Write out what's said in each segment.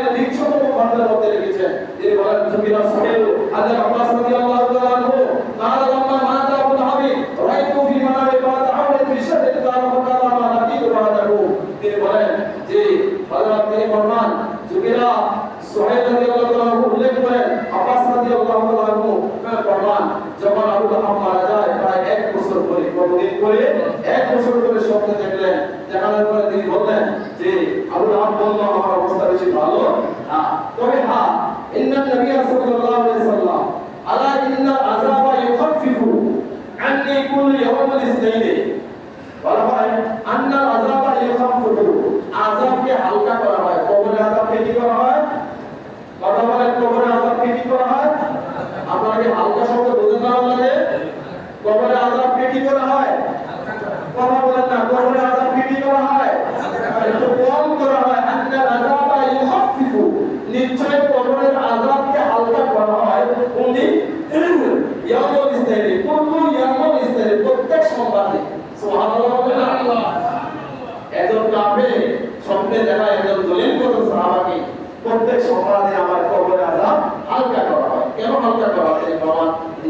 কোরআনের বিচ্ছতম খণ্ডের মধ্যে লিখেছেন তিনি বলেন মাতা আবু হাবিব রাইতু ফি কতদিন পরে এক বছর দেখানোর পরে তিনি বললেন যে আবু আমার অবস্থা বেশি ভালো না। তবে হ্যাঁ নবী আলাইহি সাল্লাম আলা ইন্না ইয়াউমিল ইসনাইনি। হালকা করা হয়। কবরে আযাবকে কি করা হয়? কথা বলেন, কবরে কি করা হয়? আপনারা কি হালকা শব্দ বোঝেন না আমাদের কবরে আযাবকে কি করা হয়। কথা বলেন না, কবরে কি করা হয়। কম করা হয়। আন্নাল আযাবা ইউখাফিফু নিশ্চয় কবরের আযাবকে হালকা করা হয় উনি ইয়ামুল ইসতাইনি কুল্লু ইয়ামুল ইসতাইনি প্রত্যেক সোমবারে। সুবহানাল্লাহ? একজন কাফের স্বপ্নে দেখা একজন দলিল কত সাহাবাকে প্রত্যেক সকালে আমার কবরে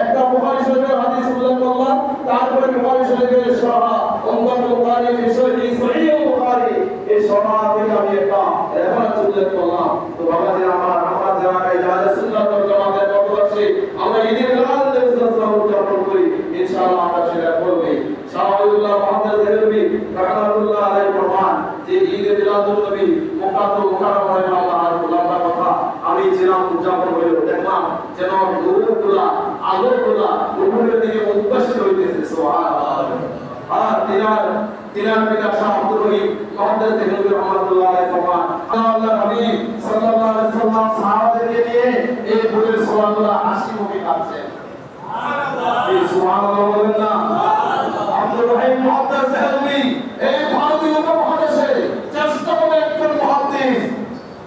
একটা বুখারী তারপরে বুখারী শরীফের সহা বুখারী ফি সহিহ বুখারী, এই সহা থেকে আমি তো বাবাজি আমার আমরা যারা এই জাহাজে সুন্নাত ওয়াল জামাতের পথবাসী আমরা ঈদের মিলাদ নবী সাল্লাল্লাহু উদযাপন করি ইনশাআল্লাহ আমরা সেটা করব শাহওয়ালুল্লাহ মুহাম্মদ দেহলভি রাহমাতুল্লাহ আলাইহি ফরমান যে ঈদে কথা। আমি ছিলাম উদযাপন করে দেখলাম যেন নূরগুলা আলোগুলা উপরের দিকে উদ্ভাসিত হইতেছে। সুবহানাল্লাহ। আর তিনার তিনার পিতা শাহ আব্দুর রহিম মহাদ্দেশ দেহলভি রাহমাতুল্লাহ আলাইহি ফরমান। আল্লাহ নবী সাল্লাল্লাহু আলাইহি সাল্লাম সাহাবাদেরকে নিয়ে এই ভোরের সোয়ালগুলা হাসি মুখে কাটছেন এই সুবহানাল্লাহ বলেন না। আব্দুর রহিম মহাদ্দেশ দেহলভি এই ভারতীয় উপমহাদেশে চেষ্টাকৃত একজন মহাদ্দেশ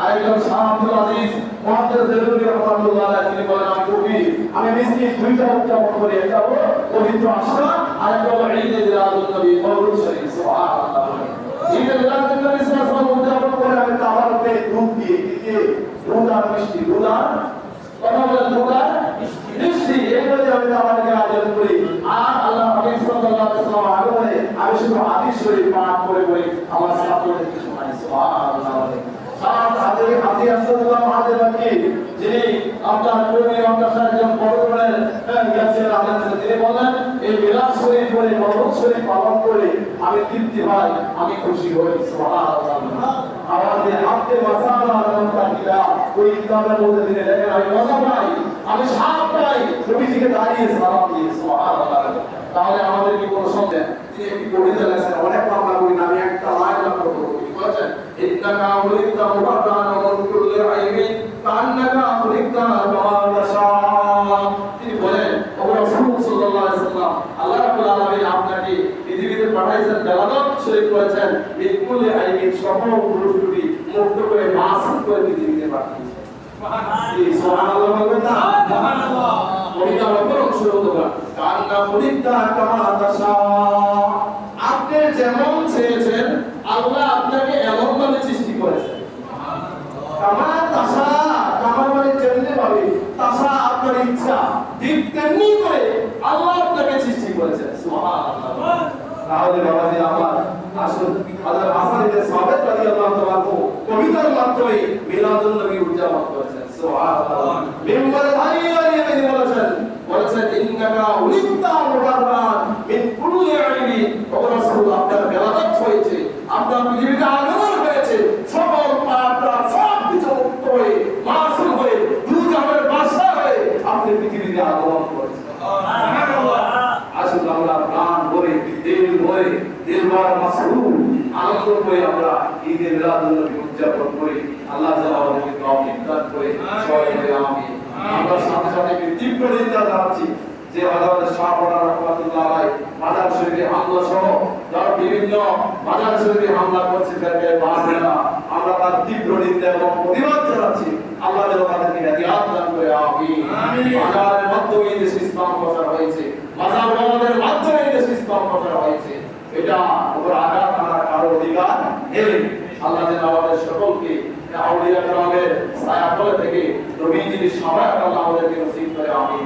আরেকজন শাহ আজিজ মুহাদ্দিস দেলুরি রাহমাতুল্লাহ আলাইহি তিনি বলেন আমি কবি আমি মিষ্টি দুইটা উদযাপন করি একটা হলো পবিত্র আশরা আর একটা হলো ঈদ মিলাদুন নবী মওলুদ শরীফ সুবহানাল্লাহ ঈদ মিলাদুন নবী সাল্লাল্লাহু আলাইহি উদযাপন করে আমি তামাকে দুধ দিয়ে দিয়ে দুধ মিষ্টি দুধ আর কথা বলেন দুধ আর মিষ্টি দিয়ে আমি তামাকে আয়োজন করি আর আল্লাহ হাবিব সাল্লাল্লাহু আলাইহি ওয়াসাল্লাম আগমনে আমি শুধু হাদিস শরীফ পাঠ করে করে আমার ছাত্রদেরকে শোনাই সুবহানাল্লাহ সাত সুবহানাল্লাহ। তাহলে আমাদের কি কোনো সন্দেহ? তিনি একটি কবিতা লেখেন অনেক মামলা করি না আমি একটা লাইন লক্ষ্য করব কি বলেছেন ইন্নাকা খুলিকতা মুবারকান ওয়া মিন কুল্লি আইবিন কান্নাকা খুলিকতা কামা তাশা তিনি বলেন ও রাসূল সাল্লাল্লাহু আলাইহি সাল্লাম আল্লাহ রাব্বুল আলামিন আপনাকে পৃথিবীতে পাঠাইছেন বেলাদত শরীফ করেছেন কুল্লি আইবিন সকল পুরুষ ত্রুটি মুক্ত করে মাসুম করে পৃথিবীতে পাঠিয়েছেন সুবহানাল্লাহ। বলবেন না? সুবহানাল্লাহ। কবিতা অপর অংশ হতে পারে কান্না খুলিকতা কামা তাশা আপনি যেমন চেয়েছেন আল্লাহ আপনাকে এমন ভাবে সৃষ্টি করেছেন কামা তাসা কামা মানে যেমনি ভাবে তাসা আপনার ইচ্ছা ঠিক তেমনি করে আল্লাহ আপনাকে সৃষ্টি করেছেন সুবহানাল্লাহ তাহলে বাবাজি আমার আসুন। আল্লাহ হাসান ইবনে সাবিত রাদিয়াল্লাহু তাআলা কবিতার মাধ্যমে মিলাদুন নবী উদযাপন করেছেন। সুবহানাল্লাহ। মিম্বার দাঁড়িয়ে তিনি বলেছেন বলেছেন ইন্নাকা উলিতা মুবাররান মিন কুল্লি আইবি ও রাসূল আপনার বেলাদাত হয়েছে আপনার পৃথিবীতে আগমন হয়েছে সকল পাপরা সব কিছু মুক্ত হয়ে মাসুম হয়ে দুজাহানের বাদশা হয়ে আপনি পৃথিবীতে আগমন করেছেন আসুন আমরা প্রাণ ভরে দিল ভরে দিলবার মাসরুর আনন্দ করে আমরা ঈদে মিলাদুন নবী উদযাপন করি আল্লাহ তাআলা আমাদেরকে তৌফিক দান করে সবাই বলে আমিন। আমরা সাথে সাথে তীব্র নিন্দা জানাচ্ছি যে হযরত শাহবানা রাহমাতুল্লাহ আলাইহি মাজার শরীফে হামলা সহ যারা বিভিন্ন মাজার শরীফে হামলা করছে তাদেরকে বাঁধবেনা আমরা তার তীব্র নিন্দা এবং প্রতিবাদ জানাচ্ছি। আল্লাহ যেন তাদেরকে হেদায়াত দান করে আমিন। মাজারের মাধ্যমে এই দেশে ইসলাম প্রচার হয়েছে। মাজার বাবাদের মাধ্যমে এই দেশে ইসলাম প্রচার হয়েছে। এটা উপর আঘাত আনার কারও অধিকার নেই। আল্লাহ যেন আমাদের সকলকে আউলিয়া গ্রামের ছায়াতলে থেকে নবীজির সবাই আল্লাহ আমাদেরকে নসিব করে। আমি